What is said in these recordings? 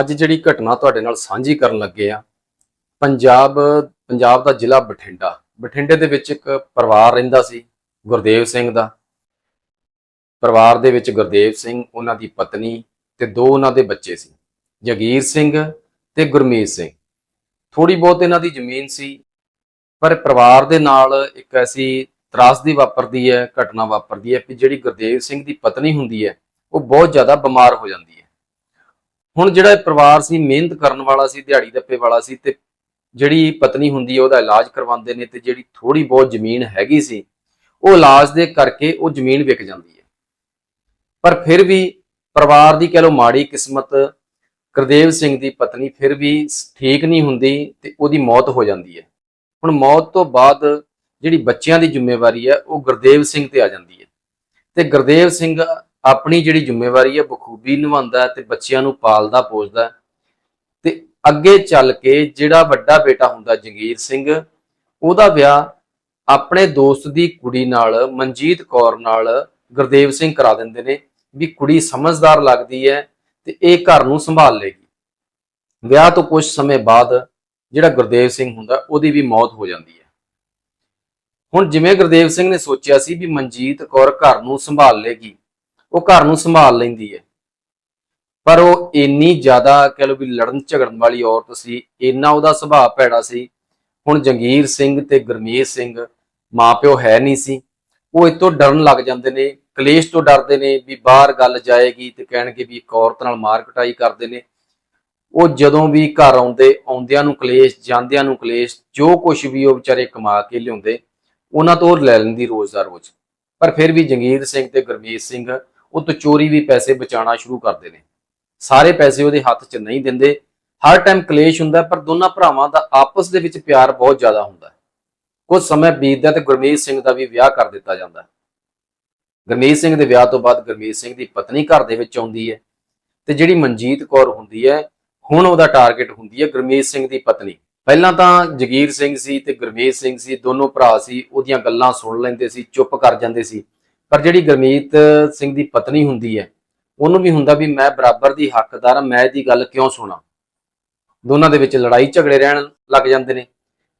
ਅੱਜ ਜਿਹੜੀ ਘਟਨਾ ਤੁਹਾਡੇ ਨਾਲ ਸਾਂਝੀ ਕਰਨ ਲੱਗੇ ਆ, ਪੰਜਾਬ ਪੰਜਾਬ ਦਾ ਜ਼ਿਲ੍ਹਾ ਬਠਿੰਡਾ। ਬਠਿੰਡੇ ਦੇ ਵਿੱਚ ਇੱਕ ਪਰਿਵਾਰ ਰਹਿੰਦਾ ਸੀ, ਗੁਰਦੇਵ ਸਿੰਘ ਦਾ। ਪਰਿਵਾਰ ਦੇ ਵਿੱਚ ਗੁਰਦੇਵ ਸਿੰਘ, ਉਹਨਾਂ ਦੀ ਪਤਨੀ ਤੇ ਦੋ ਉਹਨਾਂ ਦੇ ਬੱਚੇ ਸੀ, ਜਗੀਰ ਸਿੰਘ ਤੇ ਗੁਰਮੀਤ ਸਿੰਘ। ਥੋੜੀ ਬਹੁਤ ਇਹਨਾਂ ਦੀ ਜ਼ਮੀਨ ਸੀ, ਪਰ ਪਰਿਵਾਰ ਦੇ ਨਾਲ ਇੱਕ ਐਸੀ ਤਰਾਸਦੀ ਵਾਪਰਦੀ ਹੈ, ਘਟਨਾ ਵਾਪਰਦੀ ਹੈ ਕਿ ਜਿਹੜੀ ਗੁਰਦੇਵ ਸਿੰਘ ਦੀ ਪਤਨੀ ਹੁੰਦੀ ਹੈ, ਉਹ ਬਹੁਤ ਜ਼ਿਆਦਾ ਬਿਮਾਰ ਹੋ ਜਾਂਦੀ ਹੈ। ਹੁਣ ਜਿਹੜਾ ਇਹ ਪਰਿਵਾਰ ਸੀ, ਮਿਹਨਤ ਕਰਨ ਵਾਲਾ ਸੀ, ਦਿਹਾੜੀ ਦੱਪੇ ਵਾਲਾ ਸੀ ਤੇ ਜਿਹੜੀ ਪਤਨੀ ਹੁੰਦੀ ਹੈ ਉਹਦਾ ਇਲਾਜ ਕਰਵਾਉਂਦੇ ਨੇ ਤੇ ਜਿਹੜੀ ਥੋੜੀ ਬਹੁਤ ਜ਼ਮੀਨ ਹੈਗੀ ਸੀ, ਉਹ ਇਲਾਜ ਦੇ ਕਰਕੇ ਉਹ ਜ਼ਮੀਨ ਵਿਕ ਜਾਂਦੀ ਹੈ। ਪਰ ਫਿਰ ਵੀ ਪਰਿਵਾਰ ਦੀ ਕਹਿ ਲਓ ਮਾੜੀ ਕਿਸਮਤ, ਗੁਰਦੇਵ ਸਿੰਘ ਦੀ ਪਤਨੀ ਫਿਰ ਵੀ ਠੀਕ ਨਹੀਂ ਹੁੰਦੀ ਤੇ ਉਹਦੀ ਮੌਤ ਹੋ ਜਾਂਦੀ ਹੈ। ਹੁਣ ਮੌਤ ਤੋਂ ਬਾਅਦ ਜਿਹੜੀ ਬੱਚਿਆਂ ਦੀ ਜ਼ਿੰਮੇਵਾਰੀ ਹੈ, ਉਹ ਗੁਰਦੇਵ ਸਿੰਘ ਤੇ ਆ ਜਾਂਦੀ ਹੈ। ਤੇ ਗੁਰਦੇਵ ਸਿੰਘ ਆਪਣੀ ਜਿਹੜੀ ਜ਼ਿੰਮੇਵਾਰੀ ਹੈ ਬਖੂਬੀ ਨਿਭਾਉਂਦਾ ਹੈ ਤੇ ਬੱਚਿਆਂ ਨੂੰ ਪਾਲਦਾ, ਪੋਸਦਾ ਹੈ। ਤੇ ਅੱਗੇ ਚੱਲ ਕੇ ਜਿਹੜਾ ਵੱਡਾ ਬੇਟਾ ਹੁੰਦਾ, ਜਗੀਰ ਸਿੰਘ, ਉਹਦਾ ਵਿਆਹ ਆਪਣੇ ਦੋਸਤ ਦੀ ਕੁੜੀ ਨਾਲ, ਮਨਜੀਤ ਕੌਰ ਨਾਲ ਗੁਰਦੇਵ ਸਿੰਘ ਕਰਾ ਦਿੰਦੇ ਨੇ ਵੀ ਕੁੜੀ ਸਮਝਦਾਰ ਲੱਗਦੀ ਹੈ ਤੇ ਇਹ ਘਰ ਨੂੰ ਸੰਭਾਲ ਲੇਗੀ। ਵਿਆਹ ਤੋਂ ਕੁਝ ਸਮੇਂ ਬਾਅਦ ਜਿਹੜਾ ਗੁਰਦੇਵ ਸਿੰਘ ਹੁੰਦਾ, ਉਹਦੀ ਵੀ ਮੌਤ ਹੋ ਜਾਂਦੀ ਹੈ। ਹੁਣ ਜਿਵੇਂ ਗੁਰਦੇਵ ਸਿੰਘ ਨੇ ਸੋਚਿਆ ਸੀ ਵੀ ਮਨਜੀਤ ਕੌਰ ਘਰ ਨੂੰ ਸੰਭਾਲ ਲੇਗੀ ਉਹ ਘਰ ਨੂੰ ਸੰਭਾਲ ਲੈਂਦੀ ਹੈ। ਪਰ ਉਹ ਇੰਨੀ ਜ਼ਿਆਦਾ ਕਹਿ ਲਓ ਵੀ ਲੜਨ ਝਗੜਨ ਵਾਲੀ ਔਰਤ ਸੀ, ਇੰਨਾ ਉਹਦਾ ਸੁਭਾਅ ਭੈੜਾ ਸੀ। ਹੁਣ ਜੰਗੀਰ ਸਿੰਘ ਤੇ ਗੁਰਮੀਤ ਸਿੰਘ ਮਾਪਿਓ ਹੈ ਨਹੀਂ ਸੀ। ਉਹ ਇਤੋਂ ਡਰਨ ਲੱਗ ਜਾਂਦੇ ਨੇ, ਕਲੇਸ਼ ਤੋਂ ਡਰਦੇ ਨੇ ਵੀ ਬਾਹਰ ਗੱਲ ਜਾਏਗੀ ਤੇ ਕਹਿਣਗੇ ਵੀ ਇੱਕ ਔਰਤ ਨਾਲ ਮਾਰ ਕਟਾਈ ਕਰਦੇ ਨੇ। ਉਹ ਜਦੋਂ ਵੀ ਘਰ ਆਉਂਦੇ, ਆਉਂਦਿਆਂ ਨੂੰ ਕਲੇਸ਼, ਜਾਂਦਿਆਂ ਨੂੰ ਕਲੇਸ਼, ਜੋ ਕੁਝ ਵੀ ਉਹ ਵਿਚਾਰੇ ਕਮਾ ਕੇ ਲਿਆਉਂਦੇ, ਉਹਨਾਂ ਤੋਂ ਉਹ ਲੈ ਲੈਂਦੀ ਰੋਜ਼ ਦਾ ਰੋਜ਼। ਪਰ ਫਿਰ ਵੀ ਜੰਗੀਰ ਸਿੰਘ ਤੇ ਗੁਰਮੀਤ ਸਿੰਘ ਉਹ ਤੋਂ ਚੋਰੀ ਵੀ ਪੈਸੇ ਬਚਾਉਣਾ ਸ਼ੁਰੂ ਕਰਦੇ ਨੇ। ਸਾਰੇ ਪੈਸੇ ਉਹਦੇ ਹੱਥ 'ਚ ਨਹੀਂ ਦਿੰਦੇ। ਹਰ ਟਾਈਮ ਕਲੇਸ਼ ਹੁੰਦਾ, ਪਰ ਦੋਨਾਂ ਭਰਾਵਾਂ ਦਾ ਆਪਸ ਦੇ ਵਿੱਚ ਪਿਆਰ ਬਹੁਤ ਜ਼ਿਆਦਾ ਹੁੰਦਾ। ਕੁਝ ਸਮਾਂ ਬੀਤਦਾ ਤੇ ਗੁਰਮੀਤ ਸਿੰਘ ਦਾ ਵੀ ਵਿਆਹ ਕਰ ਦਿੱਤਾ ਜਾਂਦਾ। ਗੁਰਮੀਤ ਸਿੰਘ ਦੇ ਵਿਆਹ ਤੋਂ ਬਾਅਦ ਗੁਰਮੀਤ ਸਿੰਘ ਦੀ ਪਤਨੀ ਘਰ ਦੇ ਵਿੱਚ ਆਉਂਦੀ ਹੈ ਤੇ ਜਿਹੜੀ ਮਨਜੀਤ ਕੌਰ ਹੁੰਦੀ ਹੈ, ਹੁਣ ਉਹਦਾ ਟਾਰਗੇਟ ਹੁੰਦੀ ਹੈ ਗੁਰਮੀਤ ਸਿੰਘ ਦੀ ਪਤਨੀ। ਪਹਿਲਾਂ ਤਾਂ ਜਗੀਰ ਸਿੰਘ ਸੀ ਤੇ ਗੁਰਮੀਤ ਸਿੰਘ ਸੀ, ਦੋਨੋਂ ਭਰਾ ਸੀ, ਉਹਦੀਆਂ ਗੱਲਾਂ ਸੁਣ ਲੈਂਦੇ ਸੀ, ਚੁੱਪ ਕਰ ਜਾਂਦੇ ਸੀ। ਪਰ ਜਿਹੜੀ ਗੁਰਮੀਤ ਸਿੰਘ ਦੀ ਪਤਨੀ ਹੁੰਦੀ ਹੈ, ਉਹਨੂੰ ਵੀ ਹੁੰਦਾ ਵੀ ਮੈਂ ਬਰਾਬਰ ਦੀ ਹੱਕਦਾਰ ਮੈਂ ਇਹਦੀ ਗੱਲ ਕਿਉਂ ਸੁਣਾ? ਦੋਨਾਂ ਦੇ ਵਿੱਚ ਲੜਾਈ ਝਗੜੇ ਰਹਿਣ ਲੱਗ ਜਾਂਦੇ ਨੇ।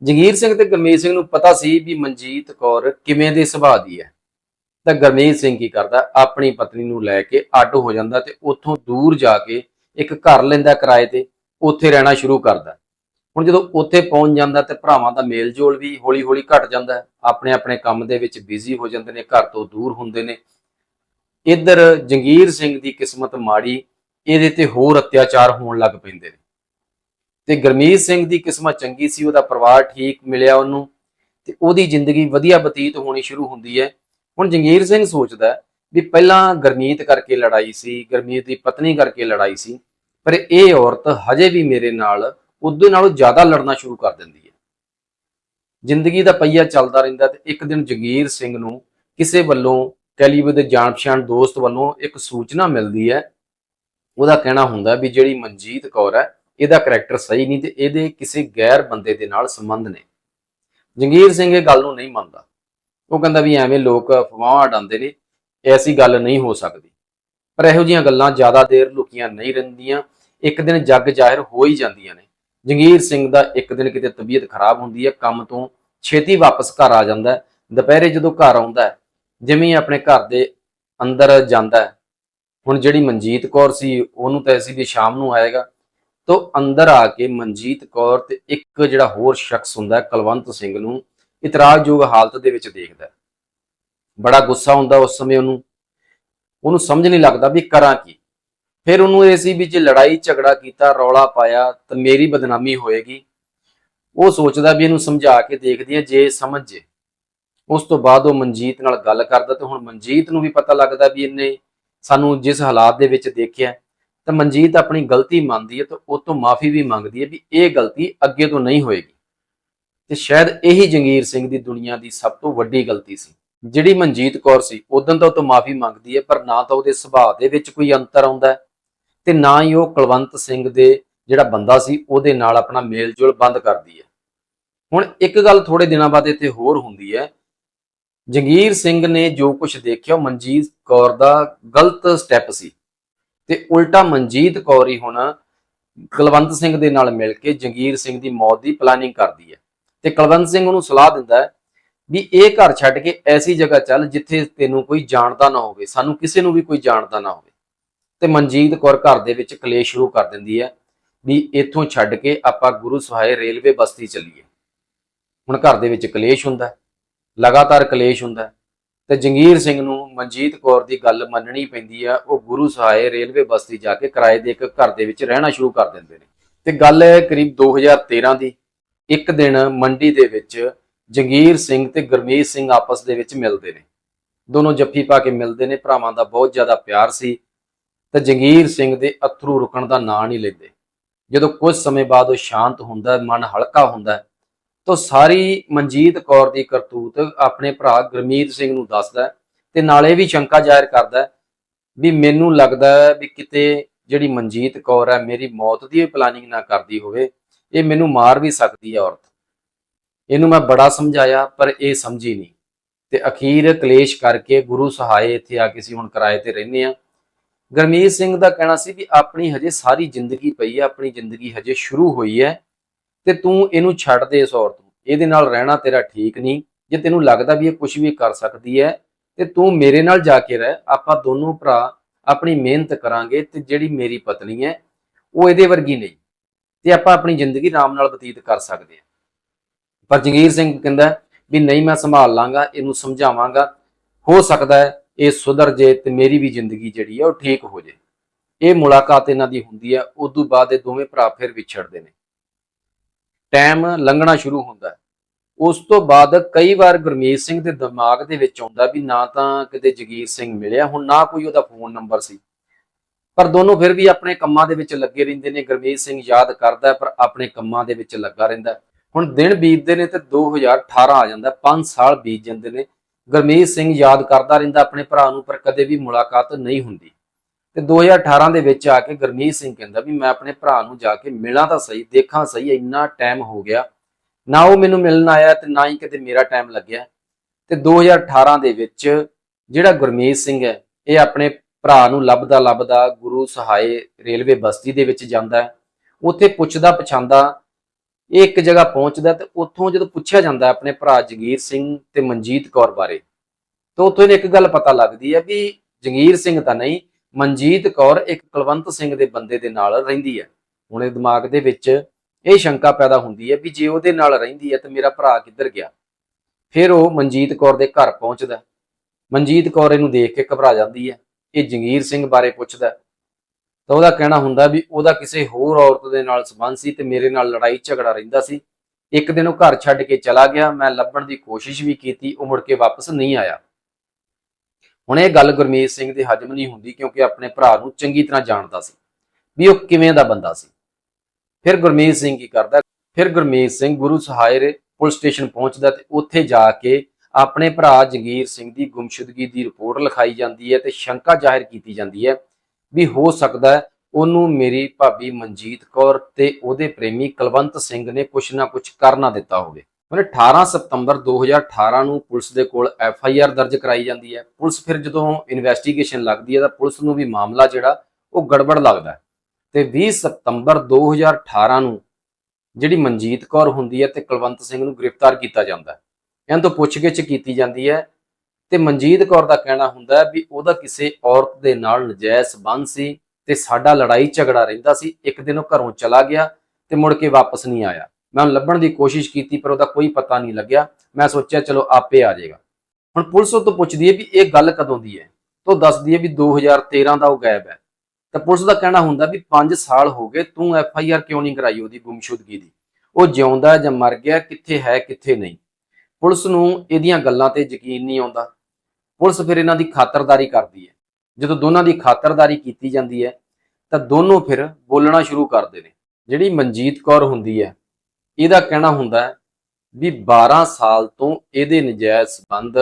ਜਗੀਰ ਸਿੰਘ ਤੇ ਗੁਰਮੀਤ ਸਿੰਘ ਨੂੰ ਪਤਾ ਸੀ ਵੀ ਮਨਜੀਤ ਕੌਰ ਕਿਵੇਂ ਦੇ ਸੁਭਾਅ ਦੀ ਹੈ। ਤਾਂ ਗੁਰਮੀਤ ਸਿੰਘ ਕੀ ਕਰਦਾ, ਆਪਣੀ ਪਤਨੀ ਨੂੰ ਲੈ ਕੇ ਅੱਡ ਹੋ ਜਾਂਦਾ ਤੇ ਉੱਥੋਂ ਦੂਰ ਜਾ ਕੇ ਇੱਕ ਘਰ ਲੈਂਦਾ ਕਿਰਾਏ ਤੇ, ਉੱਥੇ ਰਹਿਣਾ ਸ਼ੁਰੂ ਕਰਦਾ। ਹੁਣ ਜਦੋਂ ਉੱਥੇ ਪਹੁੰਚ ਜਾਂਦਾ ਤੇ ਭਰਾਵਾਂ ਦਾ ਮੇਲ ਜੋਲ ਵੀ ਹੌਲੀ-ਹੌਲੀ ਘਟ ਜਾਂਦਾ ਆਪਣੇ ਆਪਣੇ ਕੰਮ ਦੇ ਵਿੱਚ ਬਿਜ਼ੀ ਹੋ ਜਾਂਦੇ ਨੇ, ਘਰ ਤੋਂ ਦੂਰ ਹੁੰਦੇ ਨੇ। ਇੱਧਰ ਜੰਗੀਰ ਸਿੰਘ ਦੀ ਕਿਸਮਤ ਮਾੜੀ, ਇਹਦੇ ਤੇ ਹੋਰ ਅਤਿਆਚਾਰ ਹੋਣ ਲੱਗ ਪੈਂਦੇ ਨੇ। ਤੇ ਗਰਮੀਤ ਸਿੰਘ ਦੀ ਕਿਸਮਤ ਚੰਗੀ ਸੀ, ਉਹਦਾ ਪਰਿਵਾਰ ਠੀਕ ਮਿਲਿਆ ਉਹਨੂੰ, ਤੇ ਉਹਦੀ ਜ਼ਿੰਦਗੀ ਵਧੀਆ ਬਤੀਤ ਹੋਣੀ ਸ਼ੁਰੂ ਹੁੰਦੀ ਹੈ। ਹੁਣ ਜੰਗੀਰ ਸਿੰਘ ਸੋਚਦਾ ਵੀ ਪਹਿਲਾਂ ਗਰਮੀਤ ਕਰਕੇ ਲੜਾਈ ਸੀ, ਗਰਮੀਤ ਦੀ ਪਤਨੀ ਕਰਕੇ ਲੜਾਈ ਸੀ, ਪਰ ਇਹ ਔਰਤ ਹਜੇ ਵੀ ਮੇਰੇ ਨਾਲ ਉਹਦੇ ਨਾਲੋਂ ਜ਼ਿਆਦਾ ਲੜਨਾ ਸ਼ੁਰੂ ਕਰ ਦਿੰਦੀ ਹੈ। ਜ਼ਿੰਦਗੀ ਦਾ ਪਹੀਆ ਚੱਲਦਾ ਰਹਿੰਦਾ ਤੇ ਇੱਕ ਦਿਨ ਜਗੀਰ ਸਿੰਘ ਨੂੰ ਕਿਸੇ ਵੱਲੋਂ ਕੈਲੀਵੇ ਦੇ ਜਾਣ ਪਛਾਣ ਦੋਸਤ ਵੱਲੋਂ ਇੱਕ ਸੂਚਨਾ ਮਿਲਦੀ ਹੈ। ਉਹਦਾ ਕਹਿਣਾ ਹੁੰਦਾ ਵੀ ਜਿਹੜੀ ਮਨਜੀਤ ਕੌਰ ਹੈ, ਇਹਦਾ ਕੈਰੈਕਟਰ ਸਹੀ ਨਹੀਂ ਤੇ ਇਹਦੇ ਕਿਸੇ ਗੈਰ ਬੰਦੇ ਦੇ ਨਾਲ ਸੰਬੰਧ ਨੇ। ਜੰਗੀਰ ਸਿੰਘ ਇਹ ਗੱਲ ਨੂੰ ਨਹੀਂ ਮੰਨਦਾ। ਉਹ ਕਹਿੰਦਾ ਵੀ ਐਵੇਂ ਲੋਕ ਅਫਵਾਹਾਂ ਡਾਂਦੇ ਨੇ, ਐਸੀ ਗੱਲ ਨਹੀਂ ਹੋ ਸਕਦੀ। ਪਰ ਇਹੋ ਜੀਆਂ ਗੱਲਾਂ ਜ਼ਿਆਦਾ ਦੇਰ ਲੁਕੀਆਂ ਨਹੀਂ ਰਹਿੰਦੀਆਂ, ਇੱਕ ਦਿਨ ਜੱਗ ਜ਼ਾਹਿਰ ਹੋ ਹੀ ਜਾਂਦੀਆਂ ਨੇ। ਜੰਗੀਰ ਸਿੰਘ ਦਾ ਇੱਕ ਦਿਨ ਕਿਤੇ ਤਬੀਅਤ ਖਰਾਬ ਹੁੰਦੀ ਹੈ, ਕੰਮ ਤੋਂ ਛੇਤੀ ਵਾਪਸ ਘਰ ਆ ਜਾਂਦਾ ਹੈ। ਦੁਪਹਿਰੇ ਜਦੋਂ ਘਰ ਆਉਂਦਾ ਹੈ, ਜਿਵੇਂ ਆਪਣੇ ਘਰ ਦੇ ਅੰਦਰ ਜਾਂਦਾ ਹੈ। ਹੁਣ ਜਿਹੜੀ ਮਨਜੀਤ ਕੌਰ ਸੀ, ਉਹਨੂੰ ਤਾਂ ਐਸੀ ਵੀ ਸ਼ਾਮ ਨੂੰ ਆਏਗਾ। ਤੋਂ ਅੰਦਰ ਆ ਕੇ ਮਨਜੀਤ ਕੌਰ ਤੇ ਇੱਕ ਜਿਹੜਾ ਹੋਰ ਸ਼ਖਸ ਹੁੰਦਾ ਹੈ, ਕੁਲਵੰਤ ਸਿੰਘ ਨੂੰ ਇਤਰਾਜ਼ਯੋਗ ਹਾਲਤ ਦੇ ਵਿੱਚ ਦੇਖਦਾ ਬੜਾ ਗੁੱਸਾ ਹੁੰਦਾ ਉਸ ਸਮੇਂ ਉਹਨੂੰ। ਉਹਨੂੰ ਸਮਝ ਨਹੀਂ ਲੱਗਦਾ ਵੀ ਕਰਾਂ ਕੀ। ਫਿਰ ਉਹਨੂੰ ਇਹ ਸੀ ਵੀ ਜੇ ਲੜਾਈ ਝਗੜਾ ਕੀਤਾ, ਰੌਲਾ ਪਾਇਆ ਤਾਂ ਮੇਰੀ ਬਦਨਾਮੀ ਹੋਏਗੀ। ਉਹ ਸੋਚਦਾ ਵੀ ਇਹਨੂੰ ਸਮਝਾ ਕੇ ਦੇਖਦੀ ਹੈ ਜੇ ਸਮਝ। ਜੇ ਉਸ ਤੋਂ ਬਾਅਦ ਉਹ ਮਨਜੀਤ ਨਾਲ ਗੱਲ ਕਰਦਾ ਤੇ ਹੁਣ ਮਨਜੀਤ ਨੂੰ ਵੀ ਪਤਾ ਲੱਗਦਾ ਵੀ ਇਹਨੇ ਸਾਨੂੰ ਜਿਸ ਹਾਲਾਤ ਦੇ ਵਿੱਚ ਦੇਖਿਆ, ਤਾਂ ਮਨਜੀਤ ਆਪਣੀ ਗਲਤੀ ਮੰਨਦੀ ਹੈ ਤਾਂ ਉਹ ਤੋਂ ਮਾਫੀ ਵੀ ਮੰਗਦੀ ਹੈ ਵੀ ਇਹ ਗਲਤੀ ਅੱਗੇ ਤੋਂ ਨਹੀਂ ਹੋਏਗੀ। ਤੇ ਸ਼ਾਇਦ ਇਹੀ ਜੰਗੀਰ ਸਿੰਘ ਦੀ ਦੁਨੀਆ ਦੀ ਸਭ ਤੋਂ ਵੱਡੀ ਗਲਤੀ ਸੀ। ਜਿਹੜੀ ਮਨਜੀਤ ਕੌਰ ਸੀ ਉਦੋਂ ਤਾਂ ਉਹ ਤੋਂ ਮਾਫੀ ਮੰਗਦੀ ਹੈ ਪਰ ਨਾ ਤਾਂ ਉਹਦੇ ਸੁਭਾਅ ਦੇ ਵਿੱਚ ਕੋਈ ਅੰਤਰ ਆਉਂਦਾ। ਹੈ ਤੇ ਨਾ ਹੀ ਉਹ ਕੁਲਵੰਤ ਸਿੰਘ ਦੇ ਜਿਹੜਾ ਬੰਦਾ ਸੀ, ਉਹਦੇ ਨਾਲ ਆਪਣਾ ਮੇਲਜੋਲ ਬੰਦ ਕਰਦੀ ਹੈ। ਹੁਣ ਇੱਕ ਗੱਲ ਥੋੜੇ ਦਿਨਾਂ ਬਾਅਦ ਇੱਥੇ ਹੋਰ ਹੁੰਦੀ ਹੈ। ਜੰਗੀਰ ਸਿੰਘ ਨੇ ਜੋ ਕੁਝ ਦੇਖਿਆ, ਉਹ ਮਨਜੀਤ ਕੌਰ ਦਾ ਗਲਤ ਸਟੈਪ ਸੀ। ਤੇ ਉਲਟਾ ਮਨਜੀਤ ਕੌਰ ਹੀ ਹੁਣ ਕੁਲਵੰਤ ਸਿੰਘ ਦੇ ਨਾਲ ਮਿਲ ਕੇ ਜੰਗੀਰ ਸਿੰਘ ਦੀ ਮੌਤ ਦੀ ਪਲਾਨਿੰਗ ਕਰਦੀ ਹੈ। ਤੇ ਕੁਲਵੰਤ ਸਿੰਘ ਉਹਨੂੰ ਸਲਾਹ ਦਿੰਦਾ ਹੈ ਵੀ ਇਹ ਘਰ ਛੱਡ ਕੇ ਐਸੀ ਜਗ੍ਹਾ ਚੱਲ ਜਿੱਥੇ ਤੈਨੂੰ ਕੋਈ ਜਾਣਦਾ ਨਾ ਹੋਵੇ, ਸਾਨੂੰ ਕਿਸੇ ਨੂੰ ਵੀ ਕੋਈ ਜਾਣਦਾ ਨਾ ਹੋਵੇ। ਤੇ ਮਨਜੀਤ ਕੌਰ ਘਰ ਦੇ ਵਿੱਚ ਕਲੇਸ਼ ਸ਼ੁਰੂ ਕਰ ਦਿੰਦੀ ਹੈ ਵੀ ਇੱਥੋਂ ਛੱਡ ਕੇ ਆਪਾਂ ਗੁਰੂ ਸਹਾਏ ਰੇਲਵੇ ਬਸਤੀ ਚੱਲੀਏ। ਹੁਣ ਘਰ ਦੇ ਵਿੱਚ ਕਲੇਸ਼ ਹੁੰਦਾ, ਲਗਾਤਾਰ ਕਲੇਸ਼ ਹੁੰਦਾ ਤੇ ਜੰਗੀਰ ਸਿੰਘ ਨੂੰ ਮਨਜੀਤ ਕੌਰ ਦੀ ਗੱਲ ਮੰਨਣੀ ਪੈਂਦੀ ਆ, ਉਹ ਗੁਰੂ ਸਹਾਏ ਰੇਲਵੇ ਬਸਤੀ ਜਾ ਕੇ ਕਿਰਾਏ ਦੇ ਇੱਕ ਘਰ ਦੇ ਵਿੱਚ ਰਹਿਣਾ ਸ਼ੁਰੂ ਕਰ ਦਿੰਦੇ ਨੇ। ਤੇ ਗੱਲ ਹੈ ਕਰੀਬ 2013 ਦੀ, ਇੱਕ ਦਿਨ ਮੰਡੀ ਦੇ ਵਿੱਚ ਜੰਗੀਰ ਸਿੰਘ ਤੇ ਗੁਰਮੀਤ ਸਿੰਘ ਆਪਸ ਦੇ ਵਿੱਚ ਮਿਲਦੇ ਨੇ। ਦੋਨੋਂ ਜੱਫੀ ਪਾ ਕੇ ਮਿਲਦੇ ਨੇ, ਭਰਾਵਾਂ ਦਾ ਬਹੁਤ ਜ਼ਿਆਦਾ ਪਿਆਰ ਸੀ। ਤਾਂ ਜੰਗੀਰ ਸਿੰਘ ਦੇ ਅਥਰੂ ਰੁਕਣ ਦਾ ਨਾਂ ਨਹੀਂ ਲੈਂਦੇ। ਜਦੋਂ ਕੁਝ ਸਮੇਂ ਬਾਅਦ ਉਹ ਸ਼ਾਂਤ ਹੁੰਦਾ ਮਨ ਹਲਕਾ ਹੁੰਦਾ ਤਾਂ ਸਾਰੀ ਮਨਜੀਤ ਕੌਰ ਦੀ ਕਰਤੂਤ ਆਪਣੇ ਭਰਾ ਗੁਰਮੀਤ ਸਿੰਘ ਨੂੰ ਦੱਸਦਾ ਹੈ ਤੇ ਨਾਲੇ ਵੀ ਸ਼ੰਕਾ ਜ਼ਾਹਿਰ ਕਰਦਾ ਵੀ ਮੈਨੂੰ ਲੱਗਦਾ ਵੀ ਕਿਤੇ ਜਿਹੜੀ ਮਨਜੀਤ ਕੌਰ ਹੈ, ਮੇਰੀ ਮੌਤ ਦੀ ਵੀ ਪਲਾਨਿੰਗ ਨਾ ਕਰਦੀ ਹੋਵੇ, ਇਹ ਮੈਨੂੰ ਮਾਰ ਵੀ ਸਕਦੀ ਹੈ ਔਰਤ। ਇਹਨੂੰ ਮੈਂ ਬੜਾ ਸਮਝਾਇਆ, ਪਰ ਇਹ ਸਮਝੀ ਨਹੀਂ। ਤੇ ਅਖੀਰ ਕਲੇਸ਼ ਕਰਕੇ ਗੁਰੂ ਸਹਾਏ ਇੱਥੇ ਆ ਕੇ ਸੀ ਹੁਣ ਕਿਰਾਏ ਤੇ ਰਹਿੰਦੇ ਆ ਗਰਮੀਤ ਸਿੰਘ ਦਾ ਕਹਿਣਾ ਸੀ ਵੀ ਆਪਣੀ ਹਜੇ ਸਾਰੀ ਜ਼ਿੰਦਗੀ ਪਈ ਹੈ ਆਪਣੀ ਜ਼ਿੰਦਗੀ ਹਜੇ ਸ਼ੁਰੂ ਹੋਈ ਹੈ ਤੇ ਤੂੰ ਇਹਨੂੰ ਛੱਡ ਦੇ ਇਸ ਔਰਤ ਨੂੰ। ਇਹਦੇ ਨਾਲ ਰਹਿਣਾ ਤੇਰਾ ਠੀਕ ਨਹੀਂ। ਜੇ ਤੈਨੂੰ ਲੱਗਦਾ ਵੀ ਇਹ ਕੁਝ ਵੀ ਕਰ ਸਕਦੀ ਹੈ, ਤੇ ਤੂੰ ਮੇਰੇ ਨਾਲ ਜਾ ਕੇ ਰਹਿ। ਆਪਾਂ ਦੋਨੋਂ ਭਰਾ ਆਪਣੀ ਮਿਹਨਤ ਕਰਾਂਗੇ ਤੇ ਜਿਹੜੀ ਮੇਰੀ ਪਤਨੀ ਹੈ, ਉਹ ਇਹਦੇ ਵਰਗੀ ਨਹੀਂ। ਤੇ ਆਪਾਂ ਆਪਣੀ ਜ਼ਿੰਦਗੀ ਆਰਾਮ ਨਾਲ ਬਤੀਤ ਕਰ ਸਕਦੇ ਹਾਂ। ਪਰ ਜੰਗੀਰ ਸਿੰਘ ਕਹਿੰਦਾ ਵੀ ਨਹੀਂ, ਮੈਂ ਸੰਭਾਲ ਲਾਂਗਾ, ਇਹਨੂੰ ਸਮਝਾਵਾਂਗਾ। ਹੋ ਸਕਦਾ ਹੈ ਇਹ ਸੁਧਰ ਜੇ ਤੇ ਮੇਰੀ ਵੀ ਜ਼ਿੰਦਗੀ ਜਿਹੜੀ ਹੈ ਉਹ ਠੀਕ ਹੋ ਜੇ। ਇਹ ਮੁਲਾਕਾਤ ਇਹਨਾਂ ਦੀ ਹੁੰਦੀ ਹੈ ਉਸ ਤੋਂ ਬਾਅਦ ਇਹ ਦੋਵੇਂ ਭਰਾ ਫਿਰ ਵਿਛੜਦੇ ਨੇ। ਟਾਈਮ ਲੰਘਣਾ ਸ਼ੁਰੂ ਹੁੰਦਾ ਹੈ। ਉਸ ਤੋਂ ਬਾਅਦ ਕਈ ਵਾਰ ਗੁਰਮੀਤ ਸਿੰਘ ਦੇ ਦਿਮਾਗ ਦੇ ਵਿੱਚ ਆਉਂਦਾ ਵੀ ਨਾ ਤਾਂ ਕਿਤੇ ਜਗੀਰ ਸਿੰਘ ਮਿਲਿਆ, ਹੁਣ ਨਾ ਕੋਈ ਉਹਦਾ ਫੋਨ ਨੰਬਰ ਸੀ। ਪਰ ਦੋਨੋਂ ਫਿਰ ਵੀ ਆਪਣੇ ਕੰਮਾਂ ਦੇ ਵਿੱਚ ਲੱਗੇ ਰਹਿੰਦੇ ਨੇ। ਗੁਰਮੀਤ ਸਿੰਘ ਯਾਦ ਕਰਦਾ, ਪਰ ਆਪਣੇ ਕੰਮਾਂ ਦੇ ਵਿੱਚ ਲੱਗਾ ਰਹਿੰਦਾ। ਹੁਣ ਦਿਨ ਬੀਤਦੇ ਨੇ ਤੇ 2018 ਆ ਜਾਂਦਾ 5 ਸਾਲ ਬੀਤ ਜਾਂਦੇ ਨੇ। ਗੁਰਮੀਤ ਸਿੰਘ ਯਾਦ ਕਰਦਾ ਰਹਿੰਦਾ ਆਪਣੇ ਭਰਾ ਨੂੰ, ਪਰ ਕਦੇ ਵੀ ਮੁਲਾਕਾਤ ਨਹੀਂ ਹੁੰਦੀ। ਤੇ 2018 ਦੇ ਵਿੱਚ ਆ ਕੇ ਗੁਰਮੀਤ ਸਿੰਘ ਕਹਿੰਦਾ ਵੀ ਮੈਂ ਆਪਣੇ ਭਰਾ ਨੂੰ ਜਾ ਕੇ ਮਿਲਾਂ ਤਾਂ ਸਹੀ, ਦੇਖਾਂ ਸਹੀ, ਇੰਨਾ ਟਾਈਮ ਹੋ ਗਿਆ। ਨਾ ਉਹ ਮੈਨੂੰ ਮਿਲਣ ਆਇਆ ਤੇ ਨਾ ਹੀ ਕਿਤੇ ਮੇਰਾ ਟਾਈਮ ਲੱਗਿਆ। ਤੇ 2018 ਦੇ ਵਿੱਚ ਜਿਹੜਾ ਗੁਰਮੀਤ ਸਿੰਘ ਹੈ, ਇਹ ਆਪਣੇ ਭਰਾ ਨੂੰ ਲੱਭਦਾ ਲੱਭਦਾ ਗੁਰੂ ਸਹਾਏ ਰੇਲਵੇ ਬਸਤੀ ਦੇ ਵਿੱਚ ਜਾਂਦਾ ਹੈ। ਉੱਥੇ ਪੁੱਛਦਾ ਪਛਾਂਦਾ ਇਹ ਇੱਕ ਜਗ੍ਹਾ ਪਹੁੰਚਦਾ ਤੇ ਉੱਥੋਂ ਜਦੋਂ ਪੁੱਛਿਆ ਜਾਂਦਾ ਆਪਣੇ ਭਰਾ ਜਗੀਰ ਸਿੰਘ ਤੇ ਮਨਜੀਤ ਕੌਰ ਬਾਰੇ, ਤਾਂ ਉੱਥੋਂ ਇਹਨੂੰ ਇੱਕ ਗੱਲ ਪਤਾ ਲੱਗਦੀ ਹੈ ਵੀ ਜਗੀਰ ਸਿੰਘ ਤਾਂ ਨਹੀਂ, ਮਨਜੀਤ ਕੌਰ ਇੱਕ ਕੁਲਵੰਤ ਸਿੰਘ ਦੇ ਬੰਦੇ ਦੇ ਨਾਲ ਰਹਿੰਦੀ ਹੈ। ਹੁਣ ਇਹ ਦਿਮਾਗ ਦੇ ਵਿੱਚ ਇਹ ਸ਼ੰਕਾ ਪੈਦਾ ਹੁੰਦੀ ਹੈ ਵੀ ਜੇ ਉਹਦੇ ਨਾਲ ਰਹਿੰਦੀ ਹੈ ਤਾਂ ਮੇਰਾ ਭਰਾ ਕਿੱਧਰ ਗਿਆ? ਫਿਰ ਉਹ ਮਨਜੀਤ ਕੌਰ ਦੇ ਘਰ ਪਹੁੰਚਦਾ। ਮਨਜੀਤ ਕੌਰ ਇਹਨੂੰ ਦੇਖ ਕੇ ਘਬਰਾ ਜਾਂਦੀ ਹੈ। ਇਹ ਜਗੀਰ ਸਿੰਘ ਬਾਰੇ ਪੁੱਛਦਾ। ਤਾਂ ਉਹਦਾ ਕਹਿਣਾ ਹੁੰਦਾ ਵੀ ਉਹਦਾ ਕਿਸੇ ਹੋਰ ਔਰਤ ਦੇ ਨਾਲ ਸੰਬੰਧ ਸੀ ਤੇ ਮੇਰੇ ਨਾਲ ਲੜਾਈ ਝਗੜਾ ਰਹਿੰਦਾ ਸੀ। ਇੱਕ ਦਿਨ ਉਹ ਘਰ ਛੱਡ ਕੇ ਚਲਾ ਗਿਆ। ਮੈਂ ਲੱਭਣ ਦੀ ਕੋਸ਼ਿਸ਼ ਵੀ ਕੀਤੀ, ਉਹ ਮੁੜ ਕੇ ਵਾਪਸ ਨਹੀਂ ਆਇਆ। ਹੁਣ ਇਹ ਗੱਲ ਗੁਰਮੀਤ ਸਿੰਘ ਦੇ ਹਜਮ ਨਹੀਂ ਹੁੰਦੀ ਕਿਉਂਕਿ ਆਪਣੇ ਭਰਾ ਨੂੰ ਚੰਗੀ ਤਰ੍ਹਾਂ ਜਾਣਦਾ ਸੀ ਵੀ ਉਹ ਕਿਵੇਂ ਦਾ ਬੰਦਾ ਸੀ। ਫਿਰ ਗੁਰਮੀਤ ਸਿੰਘ ਕੀ ਕਰਦਾ? ਫਿਰ ਗੁਰਮੀਤ ਸਿੰਘ ਗੁਰੂ ਸਹਾਇਰੇ ਪੁਲਿਸ ਸਟੇਸ਼ਨ ਪਹੁੰਚਦਾ ਤੇ ਉੱਥੇ ਜਾ ਕੇ ਆਪਣੇ ਭਰਾ ਜਗੀਰ ਸਿੰਘ ਦੀ ਗੁੰਮਸ਼ੁਦਗੀ ਦੀ ਰਿਪੋਰਟ ਲਿਖਾਈ ਜਾਂਦੀ ਹੈ ਤੇ ਸ਼ੰਕਾ ਜ਼ਾਹਿਰ ਕੀਤੀ ਜਾਂਦੀ ਹੈ ਵੀ ਹੋ ਸਕਦਾ ਉਹਨੂੰ ਮੇਰੀ ਭਾਬੀ ਮਨਜੀਤ ਕੌਰ ਤੇ ਉਹਦੇ ਪ੍ਰੇਮੀ ਕੁਲਵੰਤ ਸਿੰਘ ਨੇ ਕੁਛ ਨਾ ਕੁਛ ਕਰਨਾ ਦਿੱਤਾ ਹੋਵੇ। ਉਹਨੇ 18 ਸਤੰਬਰ 2018 ਨੂੰ ਪੁਲਿਸ ਦੇ ਕੋਲ ਐਫ ਆਈ ਆਰ ਦਰਜ ਕਰਾਈ ਜਾਂਦੀ ਹੈ। ਪੁਲਿਸ ਫਿਰ ਜਦੋਂ ਇਨਵੈਸਟੀਗੇਸ਼ਨ ਲੱਗਦੀ ਹੈ ਤਾਂ ਪੁਲਿਸ ਨੂੰ ਵੀ ਮਾਮਲਾ ਜਿਹੜਾ, ਉਹ ਗੜਬੜ ਲੱਗਦਾ ਹੈ। ਤੇ 20 ਸਤੰਬਰ 2018 ਨੂੰ ਜਿਹੜੀ ਮਨਜੀਤ ਕੌਰ ਹੁੰਦੀ ਹੈ ਤੇ ਕੁਲਵੰਤ ਸਿੰਘ ਨੂੰ ਗ੍ਰਿਫਤਾਰ ਕੀਤਾ ਜਾਂਦਾ ਇਹਨਾਂ ਤੋਂ ਪੁੱਛਗਿੱਛ ਕੀਤੀ ਜਾਂਦੀ ਹੈ ਤੇ ਮਨਜੀਤ ਕੌਰ ਦਾ ਕਹਿਣਾ ਹੁੰਦਾ ਵੀ ਉਹਦਾ ਕਿਸੇ ਔਰਤ ਦੇ ਨਾਲ ਨਜਾਇਜ਼ ਸੰਬੰਧ ਸੀ ਤੇ ਸਾਡਾ ਲੜਾਈ ਝਗੜਾ ਰਹਿੰਦਾ ਸੀ, ਇੱਕ ਦਿਨ ਉਹ ਘਰੋਂ ਚਲਾ ਗਿਆ ਤੇ ਮੁੜ ਕੇ ਵਾਪਸ ਨਹੀਂ ਆਇਆ। ਮੈਂ ਉਹਨੂੰ ਲੱਭਣ ਦੀ ਕੋਸ਼ਿਸ਼ ਕੀਤੀ ਪਰ ਉਹਦਾ ਕੋਈ ਪਤਾ ਨਹੀਂ ਲੱਗਿਆ। ਮੈਂ ਸੋਚਿਆ, ਚਲੋ ਆਪੇ ਆ ਜਾਏਗਾ। ਹੁਣ ਪੁਲਿਸ ਉਹ ਤੋਂ ਪੁੱਛਦੀ ਹੈ ਵੀ ਇਹ ਗੱਲ ਕਦੋਂ ਦੀ ਹੈ? ਤਾਂ ਦੱਸਦੀ ਹੈ ਵੀ 2013 ਦਾ ਉਹ ਗਾਇਬ ਹੈ। ਤਾਂ ਪੁਲਿਸ ਦਾ ਕਹਿਣਾ ਹੁੰਦਾ ਵੀ 5 ਸਾਲ ਹੋ ਗਏ, ਤੂੰ ਐਫ ਆਈ ਆਰ ਕਿਉਂ ਨਹੀਂ ਕਰਾਈ ਉਹਦੀ ਗੁੰਮਸ਼ੁਦਗੀ ਦੀ? ਉਹ ਜਿਉਂਦਾ ਜਾਂ ਮਰ ਗਿਆ, ਕਿੱਥੇ ਹੈ, ਕਿੱਥੇ ਨਹੀਂ? ਪੁਲਿਸ ਨੂੰ ਇਹਦੀਆਂ ਗੱਲਾਂ ਤੇ ਯਕੀਨ ਨਹੀਂ ਆਉਂਦਾ। ਪੁਲਿਸ ਫਿਰ ਇਹਨਾਂ ਦੀ ਖਾਤਰਦਾਰੀ ਕਰਦੀ ਹੈ। ਜਦੋਂ ਦੋਨਾਂ ਦੀ ਖਾਤਰਦਾਰੀ ਕੀਤੀ ਜਾਂਦੀ ਹੈ, ਤਾਂ ਦੋਨੋਂ ਫਿਰ ਬੋਲਣਾ ਸ਼ੁਰੂ ਕਰਦੇ ਨੇ। ਜਿਹੜੀ ਮਨਜੀਤ ਕੌਰ ਹੁੰਦੀ ਹੈ, ਇਹਦਾ ਕਹਿਣਾ ਹੁੰਦਾ ਹੈ ਵੀ 12 ਸਾਲ ਤੋਂ ਇਹਦੇ ਨਜਾਇਜ਼ ਸੰਬੰਧ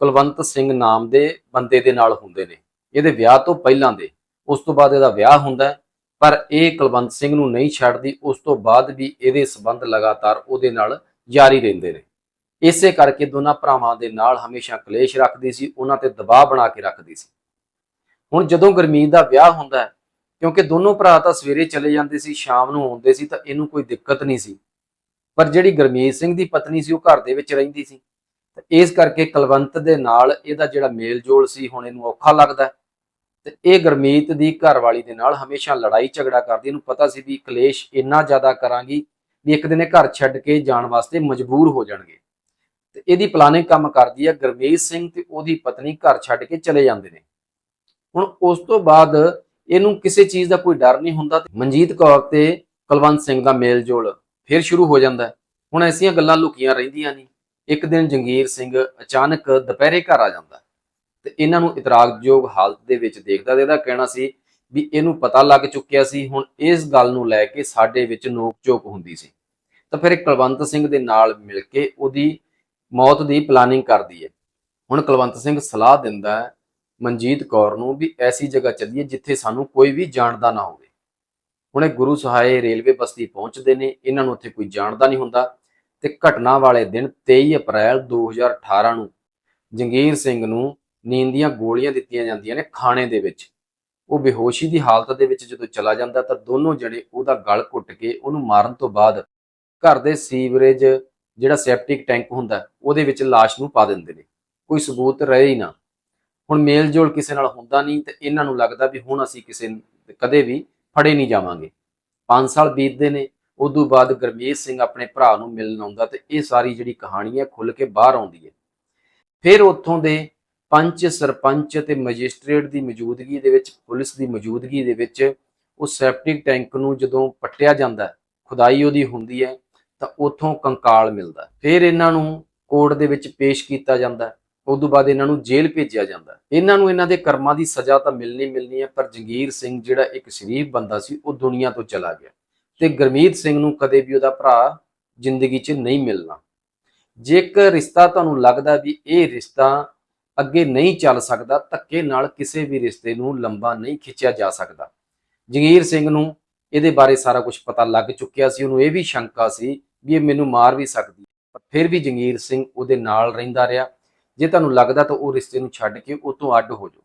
ਕੁਲਵੰਤ ਸਿੰਘ ਨਾਮ ਦੇ ਬੰਦੇ ਦੇ ਨਾਲ ਹੁੰਦੇ ਨੇ। ਇਹਦੇ ਵਿਆਹ ਤੋਂ ਪਹਿਲਾਂ ਦੇ, ਉਸ ਤੋਂ ਬਾਅਦ ਇਹਦਾ ਵਿਆਹ ਹੁੰਦਾ ਪਰ ਇਹ ਕੁਲਵੰਤ ਸਿੰਘ ਨੂੰ ਨਹੀਂ ਛੱਡਦੀ, ਉਸ ਤੋਂ ਬਾਅਦ ਵੀ ਇਹਦੇ ਸੰਬੰਧ ਲਗਾਤਾਰ ਉਹਦੇ ਨਾਲ ਜਾਰੀ ਰਹਿੰਦੇ ਨੇ। ਇਸੇ ਕਰਕੇ ਦੋਨਾਂ ਭਰਾਵਾਂ ਦੇ ਨਾਲ ਹਮੇਸ਼ਾ ਕਲੇਸ਼ ਰੱਖਦੀ ਸੀ, ਉਹਨਾਂ ਤੇ ਦਬਾਅ ਬਣਾ ਕੇ ਰੱਖਦੀ ਸੀ। ਹੁਣ ਜਦੋਂ ਗੁਰਮੀਤ ਦਾ ਵਿਆਹ ਹੁੰਦਾ ਹੈ, ਕਿਉਂਕਿ ਦੋਨੋਂ ਭਰਾ ਤਾਂ ਸਵੇਰੇ ਚਲੇ ਜਾਂਦੇ ਸੀ, ਸ਼ਾਮ ਨੂੰ ਆਉਂਦੇ ਸੀ, ਤਾਂ ਇਹਨੂੰ ਕੋਈ ਦਿੱਕਤ ਨਹੀਂ ਸੀ। ਪਰ ਜਿਹੜੀ ਗਰਮੀਤ ਸਿੰਘ ਦੀ ਪਤਨੀ ਸੀ, ਉਹ ਘਰ ਦੇ ਵਿੱਚ ਰਹਿੰਦੀ ਸੀ। ਤੇ ਇਸ ਕਰਕੇ ਕੁਲਵੰਤ ਦੇ ਨਾਲ ਇਹਦਾ ਜਿਹੜਾ ਮੇਲ ਜੋਲ ਸੀ, ਹੁਣ ਇਹਨੂੰ ਔਖਾ ਲੱਗਦਾ ਹੈ। ਤੇ ਇਹ ਗਰਮੀਤ ਦੀ ਘਰਵਾਲੀ ਦੇ ਨਾਲ ਹਮੇਸ਼ਾ ਲੜਾਈ ਝਗੜਾ ਕਰਦੀ, ਇਹਨੂੰ ਪਤਾ ਸੀ ਵੀ ਕਲੇਸ਼ ਇੰਨਾ ਜ਼ਿਆਦਾ ਕਰਾਂਗੀ ਵੀ ਇੱਕ ਦਿਨ ਇਹ ਘਰ ਛੱਡ ਕੇ ਜਾਣ ਵਾਸਤੇ ਮਜਬੂਰ ਹੋ ਜਾਣਗੇ। ਤੇ ਇਹਦੀ ਪਲਾਨਿੰਗ ਕੰਮ ਕਰਦੀ ਹੈ ਗੁਰਮੀਤ ਸਿੰਘ ਤੇ ਉਹਦੀ ਪਤਨੀ ਘਰ ਛੱਡ ਕੇ ਚਲੇ ਜਾਂਦੇ ਨੇ। ਹੁਣ ਉਸ ਤੋਂ ਬਾਅਦ ਇਹਨੂੰ ਕਿਸੇ ਚੀਜ਼ ਦਾ ਕੋਈ ਡਰ ਨਹੀਂ ਹੁੰਦਾ ਮਨਜੀਤ ਕੌਰ ਤੇ ਕੁਲਵੰਤ ਸਿੰਘ ਦਾ ਮੇਲ ਜੋਲ ਫਿਰ ਸ਼ੁਰੂ ਹੋ ਜਾਂਦਾ। ਹੁਣ ਐਸੀਆਂ ਗੱਲਾਂ ਲੁਕੀਆਂ ਰਹਿੰਦੀਆਂ ਨਹੀਂ। ਇੱਕ ਦਿਨ ਜੰਗੀਰ ਸਿੰਘ ਅਚਾਨਕ ਦੁਪਹਿਰੇ ਘਰ ਆ ਜਾਂਦਾ ਹੈ ਤੇ ਇਹਨਾਂ ਨੂੰ ਇਤਰਾਜ਼ਯੋਗ ਹਾਲਤ ਦੇ ਵਿੱਚ ਦੇਖਦਾ ਤੇ ਇਹਦਾ ਕਹਿਣਾ ਸੀ ਵੀ ਇਹਨੂੰ ਪਤਾ ਲੱਗ ਚੁੱਕਿਆ ਸੀ, ਹੁਣ ਇਸ ਗੱਲ ਨੂੰ ਲੈ ਕੇ ਸਾਡੇ ਵਿੱਚ ਨੋਕ ਝੋਕ ਹੁੰਦੀ ਸੀ। ਤਾਂ ਫਿਰ ਕੁਲਵੰਤ ਸਿੰਘ ਦੇ ਨਾਲ ਮਿਲ ਕੇ ਉਹਦੀ ਮੌਤ ਦੀ ਪਲਾਨਿੰਗ ਕਰਦੀ ਹੈ ਹੁਣ ਕੁਲਵੰਤ ਸਿੰਘ ਸਲਾਹ ਦਿੰਦਾ ਹੈ ਮਨਜੀਤ ਕੌਰ ਨੂੰ ਵੀ ਐਸੀ ਜਗ੍ਹਾ ਚੱਲੀਏ ਜਿੱਥੇ ਸਾਨੂੰ ਕੋਈ ਵੀ ਜਾਣਦਾ ਨਾ ਹੋਵੇ। ਹੁਣੇ ਗੁਰੂ ਸਹਾਏ ਰੇਲਵੇ ਬਸਤੀ ਪਹੁੰਚਦੇ ਨੇ, ਇਹਨਾਂ ਨੂੰ ਉੱਥੇ ਕੋਈ ਜਾਣਦਾ ਨਹੀਂ ਹੁੰਦਾ ਤੇ ਘਟਨਾ ਵਾਲੇ ਦਿਨ 23 ਅਪ੍ਰੈਲ 2018 ਨੂੰ ਜੰਗੀਰ ਸਿੰਘ ਨੂੰ ਨੀਂਦ ਦੀਆਂ ਗੋਲੀਆਂ ਦਿੱਤੀਆਂ ਜਾਂਦੀਆਂ ਨੇ ਖਾਣੇ ਦੇ ਵਿੱਚ। ਉਹ ਬੇਹੋਸ਼ੀ ਦੀ ਹਾਲਤ ਦੇ ਵਿੱਚ ਜਦੋਂ ਚਲਾ ਜਾਂਦਾ ਤਾਂ ਦੋਨੋਂ ਜਣੇ ਉਹਦਾ ਗਲ ਘੁੱਟ ਕੇ ਉਹਨੂੰ ਮਾਰਨ ਤੋਂ ਬਾਅਦ ਘਰ ਦੇ ਸੀਵਰੇਜ ਜਿਹੜਾ ਸੈਪਟਿਕ ਟੈਂਕ ਹੁੰਦਾ, ਉਹਦੇ ਵਿੱਚ ਲਾਸ਼ ਨੂੰ ਪਾ ਦਿੰਦੇ ਨੇ। ਕੋਈ ਸਬੂਤ ਰਹੇ ਹੀ ਨਾ। ਹੁਣ ਮੇਲ ਜੋਲ ਕਿਸੇ ਨਾਲ ਹੁੰਦਾ ਨਹੀਂ ਤੇ ਇਹਨਾਂ ਨੂੰ ਲੱਗਦਾ ਵੀ ਹੁਣ ਅਸੀਂ ਕਿਸੇ ਕਦੇ ਵੀ ਫੜੇ ਨਹੀਂ ਜਾਵਾਂਗੇ। 5 ਸਾਲ ਬੀਤਦੇ ਨੇ, ਉਦੋਂ ਬਾਅਦ ਗਰਮੇਸ਼ ਸਿੰਘ ਆਪਣੇ ਭਰਾ ਨੂੰ ਮਿਲਣ ਆਉਂਦਾ ਤੇ ਇਹ ਸਾਰੀ ਜਿਹੜੀ ਕਹਾਣੀ ਹੈ ਖੁੱਲ ਕੇ ਬਾਹਰ ਆਉਂਦੀ ਹੈ। ਫਿਰ ਉੱਥੋਂ ਦੇ ਪੰਚ ਸਰਪੰਚ ਤੇ ਮੈਜਿਸਟ੍ਰੇਟ ਦੀ ਮੌਜੂਦਗੀ ਦੇ ਵਿੱਚ, ਪੁਲਿਸ ਦੀ ਮੌਜੂਦਗੀ ਦੇ ਵਿੱਚ ਉਹ ਸੈਪਟਿਕ ਟੈਂਕ ਨੂੰ ਜਦੋਂ ਪੱਟਿਆ ਜਾਂਦਾ, ਖੁਦਾਈ ਉਹਦੀ ਹੁੰਦੀ ਹੈ। ਤਾਂ ਉੱਥੋਂ ਕੰਕਾਲ ਮਿਲਦਾ ਫਿਰ ਇਹਨਾਂ ਨੂੰ ਕੋਰਟ ਦੇ ਵਿੱਚ ਪੇਸ਼ ਕੀਤਾ ਜਾਂਦਾ ਹੈ। ਤੋਂ ਬਾਅਦ ਇਹਨਾਂ ਨੂੰ ਜੇਲ੍ਹ ਭੇਜਿਆ ਜਾਂਦਾ ਇਹਨਾਂ ਨੂੰ ਇਹਨਾਂ ਦੇ ਕਰਮਾਂ ਦੀ ਸਜ਼ਾ ਤਾਂ ਮਿਲਣੀ ਮਿਲਣੀ ਹੈ, ਪਰ ਜੰਗੀਰ ਸਿੰਘ ਜਿਹੜਾ ਇੱਕ ਸ਼ਰੀਫ ਬੰਦਾ ਸੀ, ਉਹ ਦੁਨੀਆ ਤੋਂ ਚਲਾ ਗਿਆ। ਤੇ ਗਰਮੀਤ ਸਿੰਘ ਨੂੰ ਕਦੇ ਵੀ ਉਹਦਾ ਭਰਾ ਜ਼ਿੰਦਗੀ 'ਚ ਨਹੀਂ ਮਿਲਣਾ। ਜੇਕਰ ਰਿਸ਼ਤਾ ਤੁਹਾਨੂੰ ਲੱਗਦਾ ਵੀ ਇਹ ਰਿਸ਼ਤਾ ਅੱਗੇ ਨਹੀਂ ਚੱਲ ਸਕਦਾ, ਧੱਕੇ ਨਾਲ ਕਿਸੇ ਵੀ ਰਿਸ਼ਤੇ ਨੂੰ ਲੰਬਾ ਨਹੀਂ ਖਿੱਚਿਆ ਜਾ ਸਕਦਾ। ਜੰਗੀਰ ਸਿੰਘ ਨੂੰ ਇਹਦੇ ਬਾਰੇ ਸਾਰਾ ਕੁਝ ਪਤਾ ਲੱਗ ਚੁੱਕਿਆ ਸੀ, ਉਹਨੂੰ ਇਹ ਵੀ ਸ਼ੰਕਾ ਸੀ ਵੀ ਇਹ ਮੈਨੂੰ ਮਾਰ ਵੀ ਸਕਦੀ ਪਰ ਫਿਰ ਵੀ ਜੰਗੀਰ ਸਿੰਘ ਉਹਦੇ ਨਾਲ ਰਹਿੰਦਾ ਰਿਹਾ। ਜੇ ਤੁਹਾਨੂੰ ਲੱਗਦਾ ਤਾਂ ਉਹ ਰਿਸ਼ਤੇ ਨੂੰ ਛੱਡ ਕੇ ਉਹ ਤੋਂ ਅੱਡ ਹੋ ਜਾਓ।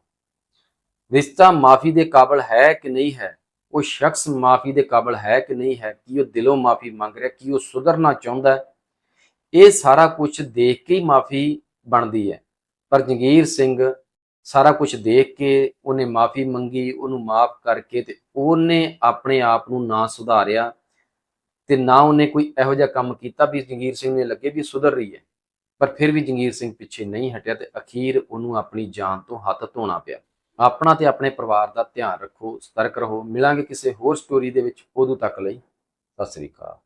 ਰਿਸ਼ਤਾ ਮਾਫੀ ਦੇ ਕਾਬਲ ਹੈ ਕਿ ਨਹੀਂ ਹੈ? ਉਹ ਸ਼ਖਸ ਮਾਫੀ ਦੇ ਕਾਬਲ ਹੈ ਕਿ ਨਹੀਂ ਹੈ? ਕੀ ਉਹ ਦਿਲੋਂ ਮਾਫੀ ਮੰਗ ਰਿਹਾ? ਕੀ ਉਹ ਸੁਧਰਨਾ ਚਾਹੁੰਦਾ ਹੈ? ਇਹ ਸਾਰਾ ਕੁਝ ਦੇਖ ਕੇ ਹੀ ਮਾਫੀ ਬਣਦੀ ਹੈ। ਪਰ ਜੰਗੀਰ ਸਿੰਘ ਸਾਰਾ ਕੁਝ ਦੇਖ ਕੇ ਉਹਨੇ ਮਾਫੀ ਮੰਗੀ, ਉਹਨੂੰ ਮਾਫ ਕਰਕੇ ਤੇ ਉਹਨੇ ਆਪਣੇ ਆਪ ਨੂੰ ਨਾ ਸੁਧਾਰਿਆ ਤੇ ਨਾ ਉਹਨੇ ਕੋਈ ਇਹੋ ਜਿਹਾ ਕੰਮ ਕੀਤਾ ਵੀ ਜੰਗੀਰ ਸਿੰਘ ਨੇ ਲੱਗੇ ਵੀ ਸੁਧਰ ਰਹੀ ਹੈ। ਪਰ ਫਿਰ ਵੀ ਜੰਗੀਰ ਸਿੰਘ ਪਿੱਛੇ ਨਹੀਂ ਹਟਿਆ ਤੇ ਅਖੀਰ ਉਹਨੂੰ ਆਪਣੀ ਜਾਨ ਤੋਂ ਹੱਥ ਧੋਣਾ ਪਿਆ। ਆਪਣਾ ਤੇ ਆਪਣੇ ਪਰਿਵਾਰ ਦਾ ਧਿਆਨ ਰੱਖੋ, ਸਤਰਕ ਰਹੋ। ਮਿਲਾਂਗੇ ਕਿਸੇ ਹੋਰ ਸਟੋਰੀ ਦੇ ਵਿੱਚ। ਉਦੋਂ ਤੱਕ ਲਈ ਸਤਿ ਸ੍ਰੀ ਅਕਾਲ।